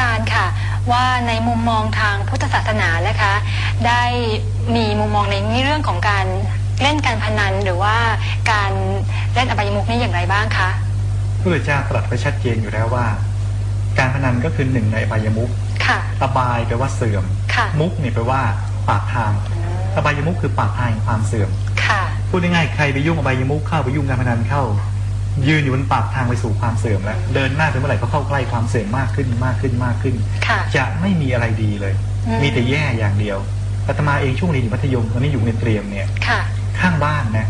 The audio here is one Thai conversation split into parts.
จารย์ค่ะ ว่าในมุมมองทางพุทธศาสนานะคะ ได้มีมุมมองในเรื่องของการเล่นการพนันหรือว่าการเล่นอบายมุขนี่อย่างไรบ้างคะพระพุทธเจ้าตรัสไว้ชัดเจนอยู่แล้วว่า การพนันก็คือหนึ่งในอบายมุขค่ะอบายแปลว่าเสื่อมค่ะมุขเนี่ยแปลว่าปากทางอบายมุขคือปากทางแห่งความเสื่อมค่ะพูดง่ายๆใครไปยุ่งอบายมุขเข้าไปยุ่งการพนันเข้า ยืนอยู่บนปากทางไปสู่ความเสื่อมแล้วเดินหน้าไปเมื่อไหร่ก็เข้าใกล้ความเสื่อมมากขึ้นมากขึ้นมากขึ้น ค่ะจะไม่มีอะไรดีเลย อืม มีแต่แย่อย่างเดียวอาตมาเองช่วงเรียนอยู่มัธยมตอนนี้อยู่ในเตรียมเนี่ย ค่ะ ข้างบ้านนะ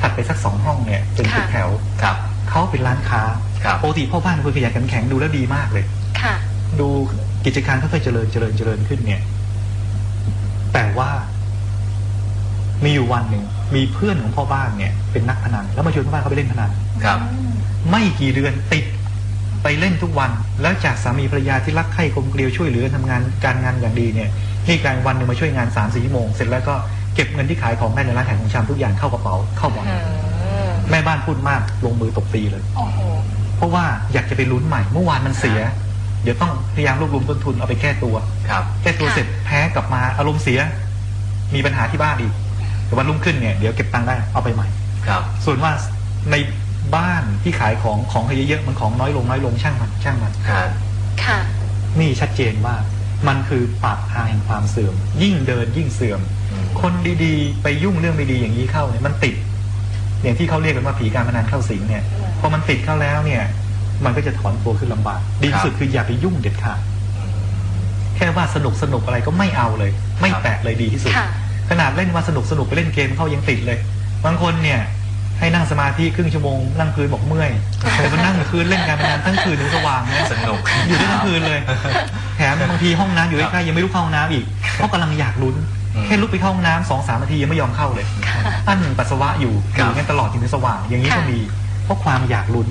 ถัดไปสักสองห้องเนี่ยเป็นตึกค่ะ แถวครับ เขาเป็นร้านค้าครับ ปกติพ่อบ้านเป็นคนขยันขันแข็งดูแล้วดีมากเลย ค่ะ ดูกิจการค่อยๆเจริญเจริญเจริญขึ้นเนี่ย แต่ว่า มีอยู่วันหนึ่งมีเพื่อนของพ่อบ้านเนี่ยเป็นนักพนันแล้วมาชวนพ่อบ้านเขาไปเล่นพนันครับ ไม่กี่เดือนติดไปเล่นทุกวัน แล้วจากสามีภรรยาที่รักใคร่กลมเกลียวช่วยเหลือทำงานการงานอย่างดีเนี่ยนี่กลารวันหนึ่งมาช่วยงานสามสี่ชั่วโมง เสร็จแล้วก็เก็บเงินที่ขายของได้ในร้านขายของชำทุกอย่างเข้ากระเป๋าเข้าบ่อนอืมแม่บ้านพูดมากลงมือตบตีเลยโอ้โหเพราะว่าอยากจะไปลุ้นใหม่เมื่อวานมันเสีย เดี๋ยวต้องพยายามรวบรวมต้นทุนเอาไปแก้ตัวครับ แก้ตัวค่ะเสร็จแพ้กลับมาอารมณ์เสีย มีปัญหาที่บ้านอีกแต่ วันรุ่งขึ้นเนี่ยเดี๋ยวเก็บตังค์ได้เอาไปใหม่ ครับ ส่วนว่าในบ้านที่ขายของของให้เยอะๆมันของน้อยลงน้อยลงช่างมันช่างมันฮะค่ะ นี่ชัดเจนว่ามันคือปากทางแห่งความเสื่อม ยิ่งเดินยิ่งเสื่อม อืมคนดีๆ ไปยุ่งเรื่องไม่ดีอย่างนี้เข้าเนี่ยมันติด อย่างที่เขาเรียกกันว่าผีการพนันเข้าสิงเนี่ยพอมันติดเข้าแล้วเนี่ย มันก็จะถอนตัวขึ้นลำบากดีที่สุดคืออย่าไปยุ่งเด็ดขาด แค่ว่าสนุกสนุกอะไรก็ไม่เอาเลย ไม่แตะเลยดีที่สุด ค่ะ ขนาดเล่นว่าสนุกสนุกไปเล่นเกมเขายังติดเลย บางคนเนี่ยให้นั่งสมาธิครึ่งชั่วโมงนั่งพื้นบอกเมื่อยแต่ก็นั่งพื้นเล่นการพนันทั้งคืนถึงสว่างเนี่ยสนุกอยู่ได้ทั้งคืนเลย แถมบางทีห้องน้ำอยู่ใกล้ๆยังไม่ลุกเข้าห้องน้ำอีกเพราะกำลังอยากลุ้นอืมแค่ลุกไปเข้าห้องน้ำสองสามนาทียังไม่ยอมเข้าเลยอั้นปัสสาวะอยู่อครับยู่งั้นตลอดถึงจะสว่าง อย่างนี้ก็ค่ะมีเพราะความอยากลุ้น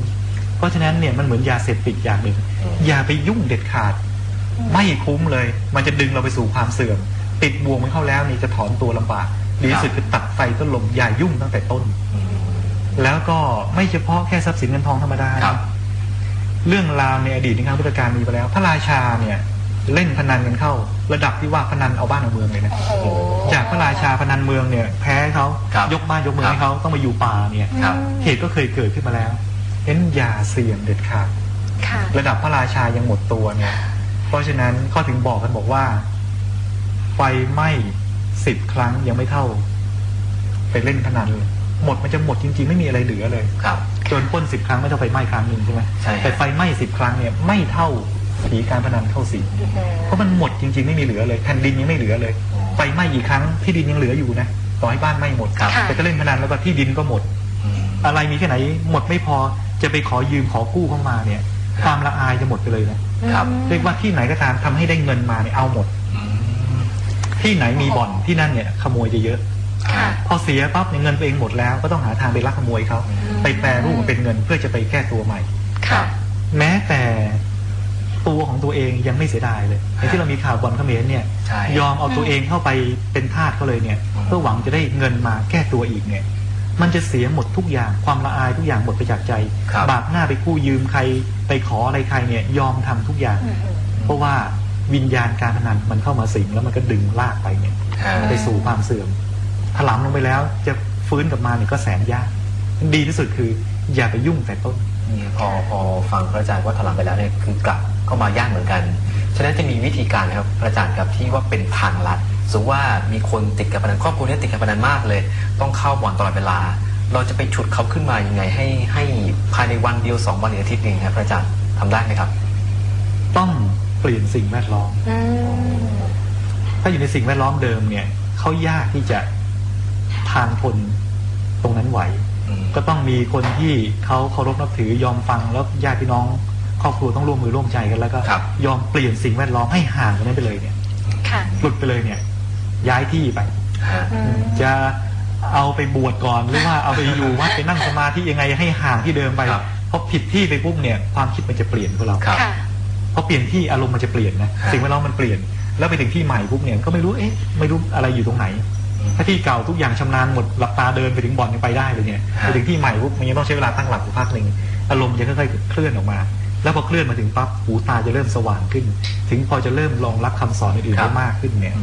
เพราะฉะนั้นเนี่ยมันเหมือนยาเสพติดอย่างหนึ่งอย่าไปยุ่งเด็ดขาด ไม่คุ้มเลย มันจะดึงเราไปสู่ความเสื่อม ติดบ่วงมันเข้าแล้วนี่จะถอนตัวลำบากดีที่สุดคือตัดไฟต้นลมอย่ายุ่งตั้งแต่ต้น อืม แล้วก็ไม่เฉพาะแค่ทรัพย์สินเงินทองธรรมดาครับ เรื่องราวในอดีตในครั้งพุทธกาลมีไปแล้ว พระราชาเนี่ยเล่นพนันกันเข้า ระดับที่ว่าพนันเอาบ้านเอาเมืองเลยนะ โอ้โห จากพระราชาพนันเมืองเนี่ยแพ้เขาครับยกบ้านยกเมืองให้เขาต้องมาอยู่ป่าเนี่ยครับ เหตุก็เคยเกิดขึ้นมาแล้วเน้นอย่าเสี่ยงเด็ดขาดค่ะ ระดับพระราชายังหมดตัวเนี่ยเพราะฉะนั้นเขาถึงบอกกันบอกว่า ไฟไหม้สิบครั้งยังไม่เท่า ไปเล่นพนันเลยหมดมันจะหมดจริง ๆ ไม่มีอะไรเหลือเลยครับโดนปล้นสิบครั้งไม่เท่าไฟไหม้ครั้งหนึ่งใช่ไหมใช่ครับแต่ไฟไหม้สิบครั้งเนี่ยไม่เท่าผีการพนันเข้าสิงเพราะมันหมดจริง ๆ ไม่มีเหลือเลยแผ่นดินยังไม่เหลือเลยไฟไหม้อีกครั้งที่ดินยังเหลืออยู่นะต่อให้บ้านไหม้หมดครับค่ะแต่ก็เล่นพนันแล้วก็ที่ดินก็หมดอืมอะไรมีแค่ไหนหมดไม่พอจะไปขอยืมขอกู้เข้ามาเนี่ยครับความละอายจะหมดไปเลยนะครับเรียกว่าที่ไหนก็ตามทำให้ได้เงินมาเนี่ยเอาหมดอืม ที่ไหนมีบ่อนที่นั่นเนี่ยขโมยจะเยอะ ค่ะ พอเสียปั๊บเนี่ยเงินตัวเองหมดแล้วก็ต้องหาทางไปลักขโมยเขาไปแปรรูปมาเป็นเงินเพื่อจะไปแก้ตัวใหม่ ค่ะ แม้แต่ตัวของตัวเองยังไม่เสียดายเลยอย่างที่เรามีข่าวบอลเขมรเนี่ยใช่ ยอมเอาตัวเองเข้าไปเป็นทาสเขาเลยเนี่ยอืมเพื่อหวังจะได้เงินมาแก้ตัวอีกเนี่ย มันจะเสียหมดทุกอย่างความละอายทุกอย่างหมดไปจากใจครับ บากหน้าไปกู้ยืมใครไปขออะไรใครเนี่ยยอมทำทุกอย่างอืมเพราะว่า วิญญาณการพนันมันเข้ามาสิงแล้วมันก็ดึงลากไปเนี่ยฮะไปสู่ความเสื่อมถลำลงไปแล้วจะฟื้นกลับมาเนี่ยก็แสนยากดีที่สุดคืออย่าไปยุ่งแต่ต้นอืมพอพอฟังพระอาจารย์ว่าถลำไปแล้วเนี่ยคือกลับก็มายากเหมือนกันฉะนั้นจะมีวิธีการนะครับพระอาจารย์ครับที่ว่าเป็นทางลัดสมมติว่ามีคนติดการพนันครอบครัวเนี้ติดการพนันมากเลย ต้องเข้าบ่อนตลอดเวลา เราจะไปฉุดเขาขึ้นมายังไง ให้ให้ภายในวันเดียวสองวันหรืออาทิตย์หนึงครับพระอาจารย์ทำได้ไหมครับ ต้อง เปลี่ยนสิ่งแวดล้อม อืมถ้าอยู่ในสิ่งแวดล้อมเดิมเนี่ยเขายากที่จะทานทนตรงนั้นไหว อืมก็ต้องมีคนที่เขาเคารพนับถือยอมฟังแล้วญาติพี่น้องครอบครัวต้องร่วมมือร่วมใจกันแล้วก็ครับ ยอมเปลี่ยนสิ่งแวดล้อมให้ห่างกันนั้นไปเลยเนี่ยค่ะหลุดไปเลยเนี่ย ย้ายที่ไป ฮะอืมจะเอาไปบวชก่อนหรือว่าเอาไปอยู่วัดไปนั่งสมาธิยังไงให้ห่างที่เดิมไปครับ เพราะผิดที่ไปปุ๊บเนี่ยความคิดมันจะเปลี่ยนพวกเรา ครับ ค่ะ พอเปลี่ยนที่อารมณ์มันจะเปลี่ยนนะฮะสิ่งแวดล้อมมันเปลี่ยน แล้วไปถึงที่ใหม่ปุ๊บเนี่ยก็ไม่รู้เอ๊ะไม่รู้อะไรอยู่ตรงไหน ถ้าที่เก่าทุกอย่างชำนาญหมดหลับตาเดินไปถึงบ่อนยังไปได้เลยเนี่ยฮะไปถึงที่ใหม่ปุ๊บมันยังต้องใช้เวลาตั้งหลักอยู่พักหนึ่งอารมณ์จะค่อยๆเคลื่อนออกมา แล้วพอเคลื่อนมาถึงปั๊บหูตาจะเริ่มสว่างขึ้น ถึงพอจะเริ่มรองรับคำสอนอื่นๆครัได้บมากขึ้นเนี่ย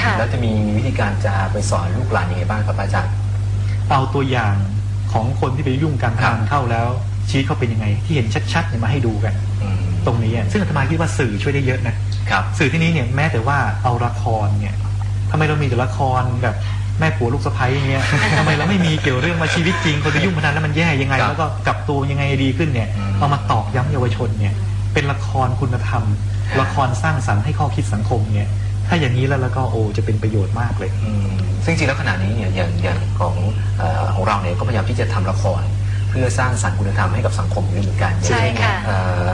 ค่ะแล้วจะมีวิธีการจะไปสอนลูกหลานยังไงบ้างครับพระอาจารย์เอาตัวอย่างของคนที่ไปยุ่งการพนันเข้าแล้ว ชีวิตเขาเป็นยังไง ที่เห็นชัดๆเนี่ยมาให้ดูกันอืม ตรงนี้อะซึ่งอาตมาคิดว่าสื่อช่วยได้เยอะนะครับสื่อที่นี้เนี่ยแม้แต่ว่าเอาละครเนี่ยทำไมเรามีแต่ละครแบบแม่ผัวลูกสะใภ้อย่างเงี้ยทำไมเราไม่มีเกี่ยวเรื่องมาชีวิตจริงคนไปยุ่งพนันแล้วมันแย่ยังไงครับแล้วก็กลับตัวยังไงดีขึ้นเนี่ยอืมเอามาตอกย้ำเยาวชนเนี่ยเป็นละครคุณธรรมครับละครสร้างสรรค์ให้ข้อคิดสังคมเนี่ยถ้าอย่างนี้แล้วแล้วก็โอ้จะเป็นประโยชน์มากเลยอืมซึ่งจริงๆแล้วขณะนี้เนี่ยอย่างอย่างของเออของเราเนี่ยก็พยายามที่จะทำละคร เพื่อสร้างสรรค์คุณธรรมให้กับสังคมอยู่เหมือนกันใช่ค่ะเอ่อ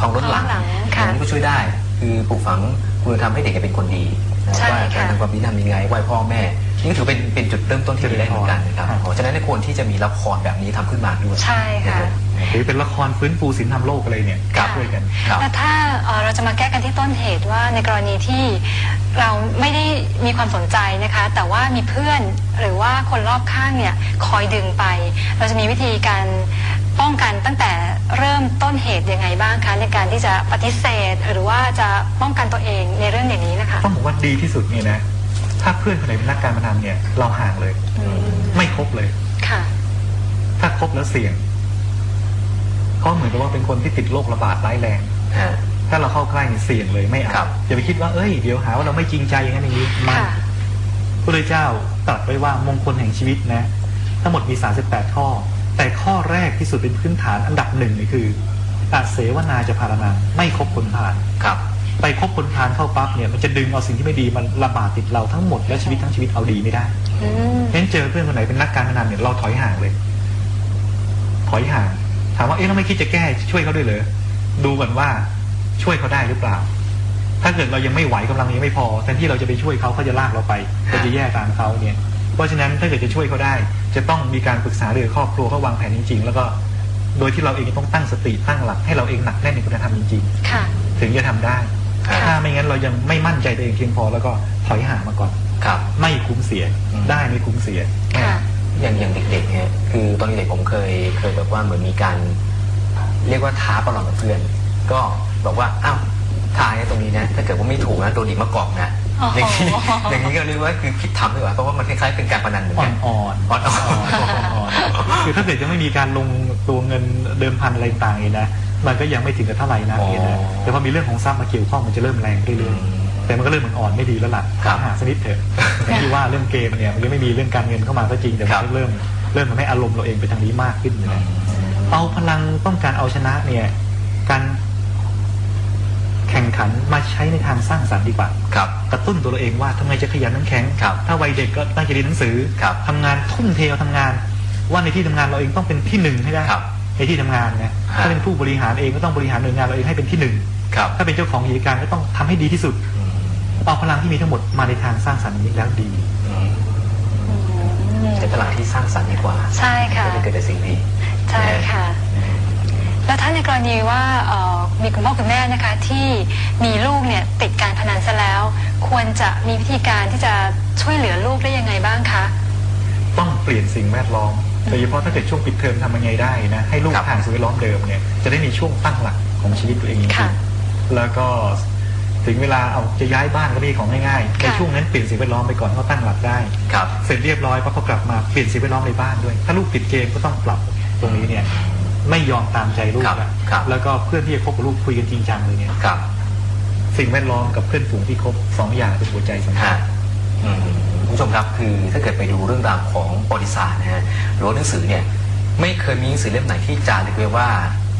ทองล้นหลังทองล้นหลังอัค่ะนนี้ก็ช่วยได้ คือปลูกฝังคุณธรรมให้เด็กเป็นคนดีนะใช่ว่าค่ะการทำความดีทำยังไงไหว้พ่อแม่ นี่ก็ถือเป็นเป็นจุดเริ่มต้นที่ดีได้เหมือนกันนะครับครับเพราะฉะนั้นในควรที่จะมีละครแบบนี้ทำขึ้นมาด้วยใช่ค่ะ หรือเป็นละครฟื้นฟูศีลธรรมโลกอะไรเนี่ยครับ ช่วยกัน ครับ แล้วถ้าเอ่อเราจะมาแก้กันที่ต้นเหตุว่าในกรณีที่เราไม่ได้มีความสนใจนะคะ แต่ว่ามีเพื่อนหรือว่าคนรอบข้างเนี่ยคอยดึงไป เราจะมีวิธีการ ป้องกันตั้งแต่เริ่มต้นเหตุยังไงบ้างคะในการที่จะปฏิเสธ หรือว่าจะป้องกันตัวเองในเรื่องอย่างนี้นะคะ ต้องบอกว่าดีที่สุดเนี่ยนะ ถ้าเพื่อนคนไหนเป็นนักการพนันเนี่ย เราห่างเลย อืม ไม่คบเลย ค่ะ ถ้าคบแล้วเสี่ยงเขาเหมือนกับว่าเป็นคนที่ติดโรคระบาดร้ายแรง ฮะ ถ้าเราเข้าใกล้เนี่ยเสี่ยงเลยไม่ครัเอาบอย่าไปคิดว่าเอ้ยเดี๋ยวหาว่าเราไม่จริงใจอย่างนั้นอย่างนี้ไม่ ค่ะ พระเจ้าตรัสไว้ว่ามงคลแห่งชีวิตนะ ทั้งหมดมี 38 ข้อ แต่ข้อแรกที่สุดเป็นพื้นฐานอันดับหนึ่งเลยคืออาเสวนาจะพารณาไม่คบคนพาลครับ ไปคบคนพาลเข้าปั๊บเนี่ยมันจะดึงเอาสิ่งที่ไม่ดีมันระบาดติดเราทั้งหมดและชีวิตทั้งชีวิตเอาดีไม่ได้อืมเพราะฉะนั้นเจอเพื่อนคนไหนเป็นนักการพนันเนี่ยเราถอยห่างเลย ถอยห่าง ถามว่าเอ๊ะเราไม่คิดจะแก้ช่วยเขาด้วยเหรอดูก่อนว่าช่วยเขาได้หรือเปล่า ถ้าเกิดเรายังไม่ไหวกำลังยังไม่พอแทนที่เราจะไปช่วยเขาเขาจะลากเราไปเราจะแย่ตามเขาเนี่ย เพราะฉะนั้นถ้าเกิดจะช่วยเขาได้ จะต้องมีการปรึกษาเรื่องครอบครัวเขาวางแผนจริงๆ แล้วก็โดยที่เราเองจะต้องตั้งสติตั้งหลักให้เราเองหนักแน่นในคุณธรรมจริงค่ะ ๆ ถึงจะทำได้ ค่ะ ถ้าไม่งั้นเรายังไม่มั่นใจตัวเองเพียงพอแล้วก็ถอยห่างมาก่อน ครับ ไม่คุ้มเสียอืม ได้ไม่คุ้มเสีย ค่ะ อย่างอย่างเด็กๆเนี่ยคือตอนเด็กๆผมเคยเคยแบบว่าเหมือนมีการ เรียกว่าท้าประลองกับเพื่อน ก็บอกว่าอ้าวทายตรงนี้นะ ถ้าเกิดว่าไม่ถูกนะโดนดีมากอกนะโอ้โหอย่างนี้อย่างนี้ก็เรียกว่าคือคิดทำดีกว่าเพราะว่ามันคล้ายๆเป็นการพนันเหมือนอ่อกันนอ่อนอ่อนๆอ่อนๆคือถ้าเกิดจะไม่มีการลงตัวเงินเดิมพันอะไรต่างๆเนี่ยนะมันก็ยังไม่ถึงกับเท่าไหร่นะอ๋อเนี่ยนะแต่พอมีเรื่องของทรัพย์มาเกี่ยวข้องมันจะเริ่มแรงเรื่อยๆแต่มันก็เริ่มมันอ่อนไม่ดีแล้วล่ะครับหาสกนิดเถอะอย่างที่ว่าเรื่องเกมเนี่ยมันยังไม่มีเรื่องการเงินเข้ามาก็จริงแต่คมัรันบก็เริ่มเริ่มทำให้อารมณ์เราเองไปทางนี้มากขึ้นนะ เอาพลังต้องการเอาชนะเนี่ยการแข่งขันมาใช้ในทางสร้างสรรค์ดีกว่าครับกระตุ้นตัวเราเองว่าทำไงจะขยันน้ำแข็งครับถ้าวัยเด็กก็ตั้งใจเรียนหนังสือครับทำงานทุ่มเทเอาทำงาน ว่าในที่ทำงานเราเองต้องเป็นที่หนึ่งให้ได้ครับในที่ทำงานนะฮะถ้าเป็นผู้บริหารเองก็ต้องบริหารหน่วยงานเราเองให้เป็นที่หนึ่งครับถ้าเป็นเจ้าของกิจการก็ต้องทำให้ดีที่สุดอืมเอาพลังที่มีทั้งหมดมาในทางสร้างสรรค์นี้แล้วดีอืมอืมใช้พลังที่สร้างสรรค์ดีกว่าใช่ค่ะจะได้เกิดแต่สิ่งดีใช่ค่ะ แล้วถ้าในกรณีว่าเอ่อมีคุณพ่อคุณแม่นะคะที่มีลูกเนี่ยติดการพนันซะแล้ว ควรจะมีวิธีการที่จะช่วยเหลือลูกได้ยังไงบ้างคะต้องเปลี่ยนสิ่งแวดล้อมโดยเฉพาะถ้าเกิดช่วงปิดเทอมทำยังไงได้นะให้ลูกครับห่างสิ่งแวดล้อมเดิมเนี่ยจะได้มีช่วงตั้งหลักของชีวิตตัวเองจริค่ะงๆแล้วก็ถึงเวลาเอาจะย้ายบ้านก็ไม่ใช่ของง่ายๆในค่ะช่วงนั้นเปลี่ยนสิ่งแวดล้อมไปก่อนก็ตั้งหลักได้ครับเสร็จเรียบร้อยพอเขากลับมาเปลี่ยนสิ่งแวดล้อมในบ้านด้วย ถ้าลูกติดเกมก็ต้องปรับตรงนี้เนี่ย ไม่ยอมตามใจลูกครับแล้วครับ แล้วก็เพื่อนที่จะคบกับลูกคุยกันจริงจังเลยเนี่ย ครับสิ่งแวดล้อมกับเพื่อนฝูงที่คบสองอย่างเป็นหัวใจสำคัฮะญ อืมคุณผู้ชมครับคือถ้าเกิดไปดูเรื่องราวของประวัติศาสตร์นะฮะหรือว่าหนังสือเนี่ยไม่เคยมีหนังสือเล่มไหนที่จารึกไว้ว่า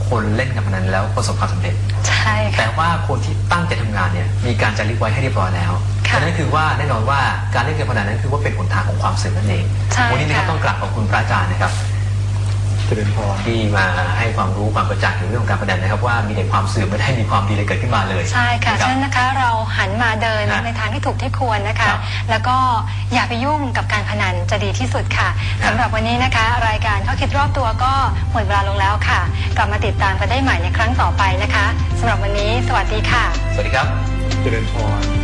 คนเล่นการพนันแล้วประสบความสำเร็จ ใช่แต่ค่ะว่าคนที่ตั้งใจทำงานเนี่ยมีการจารึกไว้ให้เรียบร้อยแล้วค่ะฉะนั้นคือว่าแน่นอนว่าการเล่นการพนันนั้นคือว่าเป็นหนทางของความเสื่อมนั่นเอง ใช่วันี้นะครับค่ะ ต้องกราบขอบคุณพระอาจารย์นะครับ เจริญพรที่มาให้ความรู้ความกระจ่างในเรื่องของการพนันนะครับว่ามีแต่ความเสื่อมไม่ได้มีความดีเลยเกิดขึ้นมาเลยใช่ค่ะนรับฉะนั้นนะคะเราหันมาเดินฮะในทางที่ถูกที่ควรนะครัคะบแล้วก็อย่าไปยุ่งกับการพนันจะดีที่สุดค่ะฮะสำหรับวันนี้นะคะ รายการข้อคิดรอบตัวก็หมดเวลาลงแล้วค่ะ กลับมาติดตามกันได้ใหม่ในครั้งต่อไปนะคะสำหรับวันนี้ สวัสดีค่ะ สวัสดีครับเจริญพร